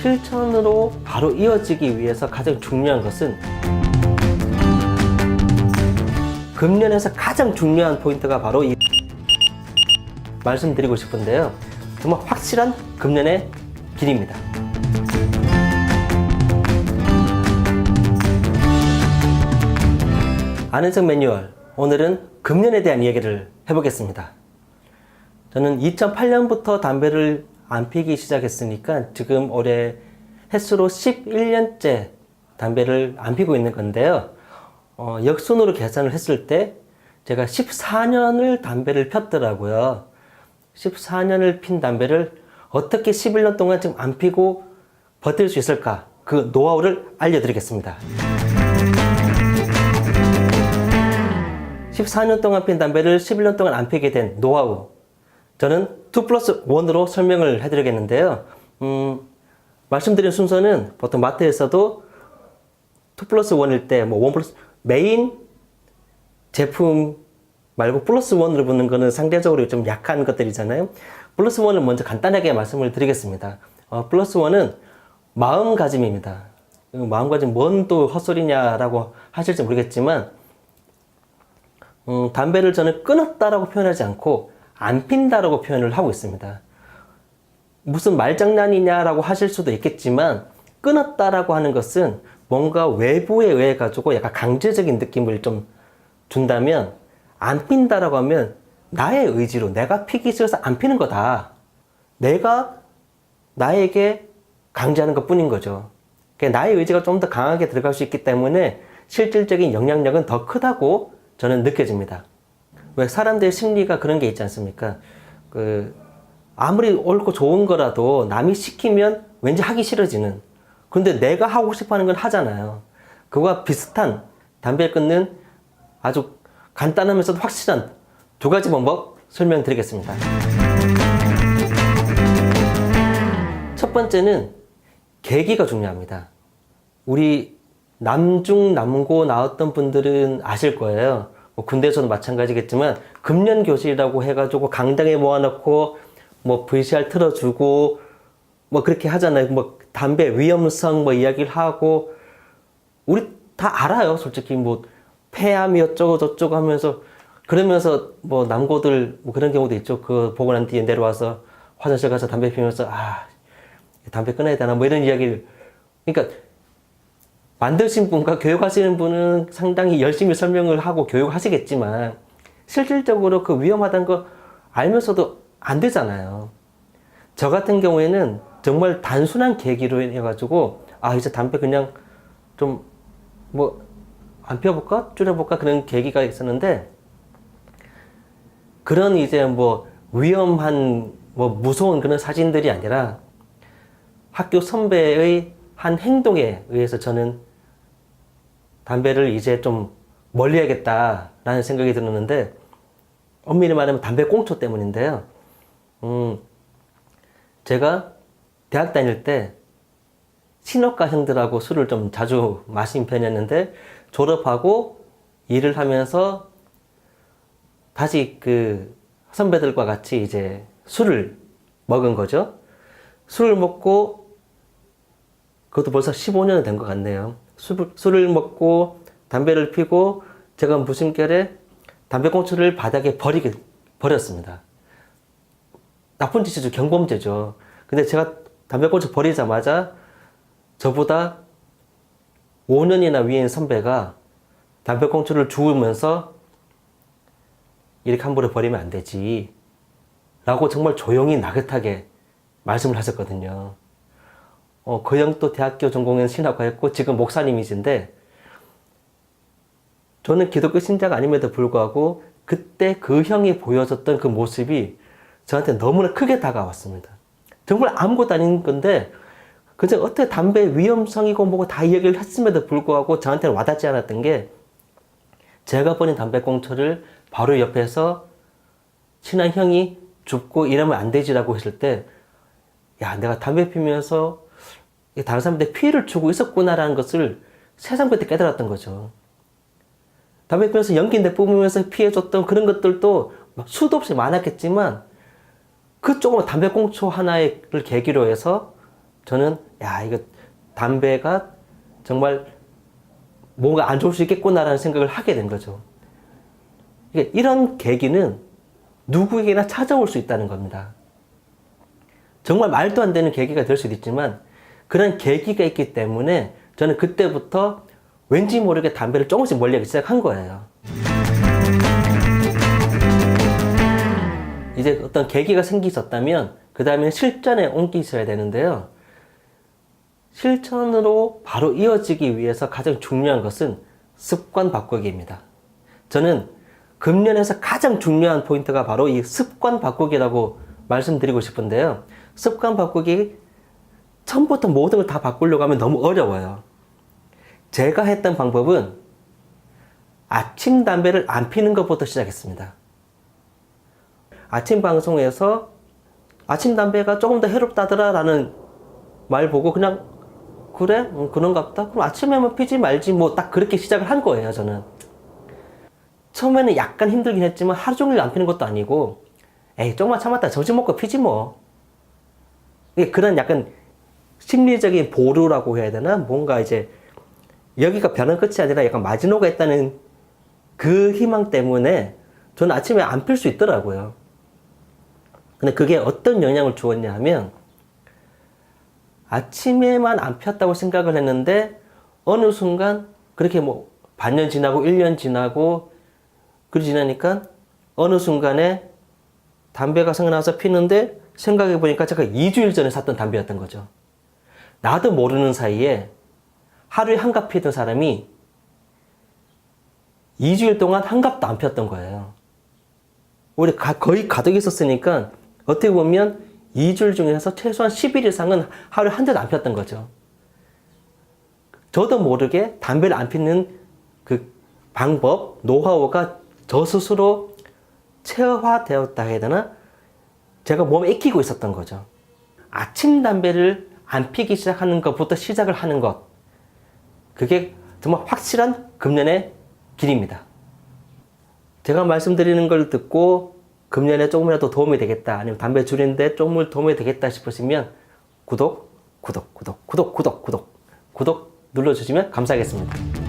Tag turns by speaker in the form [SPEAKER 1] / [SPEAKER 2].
[SPEAKER 1] 실천으로 바로 이어지기 위해서 가장 중요한 것은 금년에서 가장 중요한 포인트가 바로 이 말씀드리고 싶은데요. 정말 확실한 금년의 길입니다. 아는 척 매뉴얼. 오늘은 금년에 대한 이야기를 해보겠습니다. 저는 2008년부터 담배를 안 피기 시작했으니까 지금 올해 횟수로 11년째 담배를 안 피고 있는 건데요. 어, 역순으로 계산을 했을 때 제가 14년을 담배를 폈더라고요. 14년을 핀 담배를 어떻게 11년 동안 지금 안 피고 버틸 수 있을까? 그 노하우를 알려드리겠습니다. 14년 동안 핀 담배를 11년 동안 안 피게 된 노하우. 저는 2 플러스 1으로 설명을 해드리겠는데요. 음, 말씀드린 순서는 보통 마트에서도 2 플러스 1일 때, 뭐, 1 플러스, 메인 제품 말고 플러스 1으로 붙는 거는 상대적으로 좀 약한 것들이잖아요. 플러스 1을 먼저 간단하게 말씀을 드리겠습니다. 어, 플러스 1은 마음가짐입니다. 그 마음가짐 뭔 또 헛소리냐라고 하실지 모르겠지만, 음, 담배를 저는 끊었다라고 표현하지 않고 안 핀다라고 표현을 하고 있습니다. 무슨 말장난이냐라고 하실 수도 있겠지만 끊었다라고 하는 것은 뭔가 외부에 의해 가지고 약간 강제적인 느낌을 좀 준다면 안 핀다라고 하면 나의 의지로 내가 피기 싫어서 안 피는 거다. 내가 나에게 강제하는 것 뿐인 거죠. 그러니까 나의 의지가 좀 더 강하게 들어갈 수 있기 때문에 실질적인 영향력은 더 크다고 저는 느껴집니다. 왜 사람들의 심리가 그런 게 있지 않습니까? 그 아무리 옳고 좋은 거라도 남이 시키면 왠지 하기 싫어지는. 근데 내가 하고 싶어 하는 건 하잖아요. 그와 비슷한 담배 끊는 아주 간단하면서도 확실한 두 가지 방법 설명드리겠습니다. 첫 번째는 계기가 중요합니다. 우리 남중 남고 나왔던 분들은 아실 거예요. 뭐 군대에서도 마찬가지겠지만 금년 교실이라고 해가지고 강당에 모아놓고 뭐 VCR 틀어주고 뭐 그렇게 하잖아요. 뭐 담배 위험성 뭐 이야기를 하고 우리 다 알아요. 솔직히 뭐 폐암이 어쩌고 저쩌고 하면서 그러면서 뭐 남고들 뭐 그런 경우도 있죠. 그 보고 난 뒤에 내려와서 화장실 가서 담배 피면서 아 담배 끊어야 되나 뭐 이런 이야기를 그러니까 만드신 분과 교육하시는 분은 상당히 열심히 설명을 하고 교육하시겠지만 실질적으로 그 위험하다는 거 알면서도 안 되잖아요. 저 같은 경우에는 정말 단순한 계기로 해가지고 아 이제 담배 그냥 좀 뭐 안 피워볼까 줄여볼까 그런 계기가 있었는데 그런 이제 뭐 위험한 뭐 무서운 그런 사진들이 아니라 학교 선배의 한 행동에 의해서 저는 담배를 이제 좀 멀리 해야겠다라는 생각이 들었는데 엄밀히 말하면 담배 꽁초 때문인데요. 음, 제가 대학 다닐 때 신학과 형들하고 술을 좀 자주 마신 편이었는데 졸업하고 일을 하면서 다시 그 선배들과 같이 이제 술을 먹은 거죠. 술을 먹고 그것도 벌써 15년이 된 것 같네요. 술, 술을 먹고 담배를 피고 제가 무심결에 담배꽁초를 바닥에 버리게 버렸습니다. 나쁜 짓이죠. 경범죄죠. 근데 제가 담배꽁초 버리자마자 저보다 5년이나 위인 선배가 담배꽁초를 주우면서 이렇게 함부로 버리면 안 되지. 라고 정말 조용히 나긋하게 말씀을 하셨거든요. 어, 그 형도 대학교 전공은 신학과였고 지금 목사님이신데 저는 기독교 신자가 아님에도 불구하고 그때 그 형이 보여줬던 그 모습이 저한테 너무나 크게 다가왔습니다. 정말 아무것도 아닌 건데 그저 어떻게 담배 위험성이고 뭐고 다 이야기를 했음에도 불구하고 저한테는 와닿지 않았던 게 제가 버린 담배꽁초를 바로 옆에서 친한 형이 줍고 이러면 안 되지라고 했을 때 야, 내가 담배 피면서 다른 사람한테 피해를 주고 있었구나라는 것을 세상 그때 깨달았던 거죠. 담배 피면서 연기 내뿜으면서 피해줬던 그런 것들도 수도 없이 많았겠지만 그 조그만 담배꽁초 하나를 계기로 해서 저는 야 이거 담배가 정말 뭔가 안 좋을 수 있겠구나라는 생각을 하게 된 거죠. 이런 계기는 누구에게나 찾아올 수 있다는 겁니다. 정말 말도 안 되는 계기가 될 수도 있지만 그런 계기가 있기 때문에 저는 그때부터 왠지 모르게 담배를 조금씩 멀리 하기 시작한 거예요. 이제 어떤 계기가 생기셨다면 그 다음에 실전에 옮기셔야 되는데요. 실천으로 바로 이어지기 위해서 가장 중요한 것은 습관 바꾸기입니다. 저는 금년에서 가장 중요한 포인트가 바로 이 습관 바꾸기라고 말씀드리고 싶은데요. 습관 바꾸기 처음부터 모든 걸 다 바꾸려고 하면 너무 어려워요. 제가 했던 방법은 아침 담배를 안 피는 것부터 시작했습니다. 아침 방송에서 아침 담배가 조금 더 해롭다더라 라는 말 보고 그냥 그래? 음, 그런갑다? 그럼 아침에만 피지 말지 뭐 딱 그렇게 시작을 한 거예요 저는. 처음에는 약간 힘들긴 했지만 하루 종일 안 피는 것도 아니고 에이 조금만 참았다. 점심 먹고 피지 뭐. 그런 약간 심리적인 보루라고 해야 되나 뭔가 이제 여기가 변한 끝이 아니라 약간 마지노가 있다는 그 희망 때문에 저는 아침에 안 필 수 있더라고요. 근데 그게 어떤 영향을 주었냐 하면 아침에만 안 폈다고 생각을 했는데 어느 순간 그렇게 뭐 반년 지나고 1년 지나고 그리 지나니까 어느 순간에 담배가 생각나서 피는데 생각해 보니까 제가 2주일 전에 샀던 담배였던 거죠. 나도 모르는 사이에 하루에 한갑 피던 사람이 2주일 동안 한 갑도 안 폈던 거예요. 우리 가- 거의 가득 있었으니까 어떻게 보면 2주일 중에서 최소한 10일 이상은 하루에 한 대도 안 폈던 거죠. 저도 모르게 담배를 안 피는 그 방법, 노하우가 저 스스로 체화되었다 해야 되나? 제가 몸에 익히고 있었던 거죠. 아침 담배를 안 피기 시작하는 것부터 시작을 하는 것. 그게 정말 확실한 금년의 길입니다. 제가 말씀드리는 걸 듣고 금년에 조금이라도 도움이 되겠다 아니면 담배 줄이는데 조금 도움이 되겠다 싶으시면 구독, 구독, 구독, 구독, 구독, 구독, 구독 눌러주시면 감사하겠습니다.